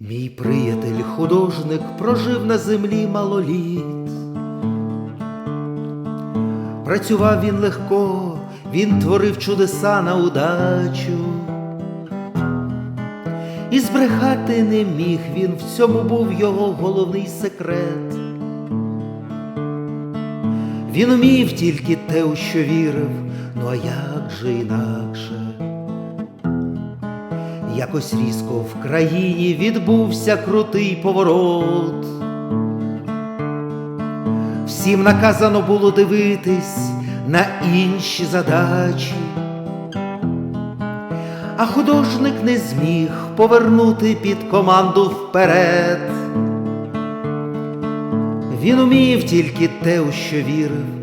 Мій приятель, художник, прожив на землі мало літ. Працював він легко, він творив чудеса на удачу. І збрехати не міг він, в цьому був його головний секрет. Він умів тільки те, у що вірив, ну а як же інакше? Якось різко в країні відбувся крутий поворот. Всім наказано було дивитись на інші задачі, а художник не зміг повернути під команду вперед. Він умів тільки те, у що вірив,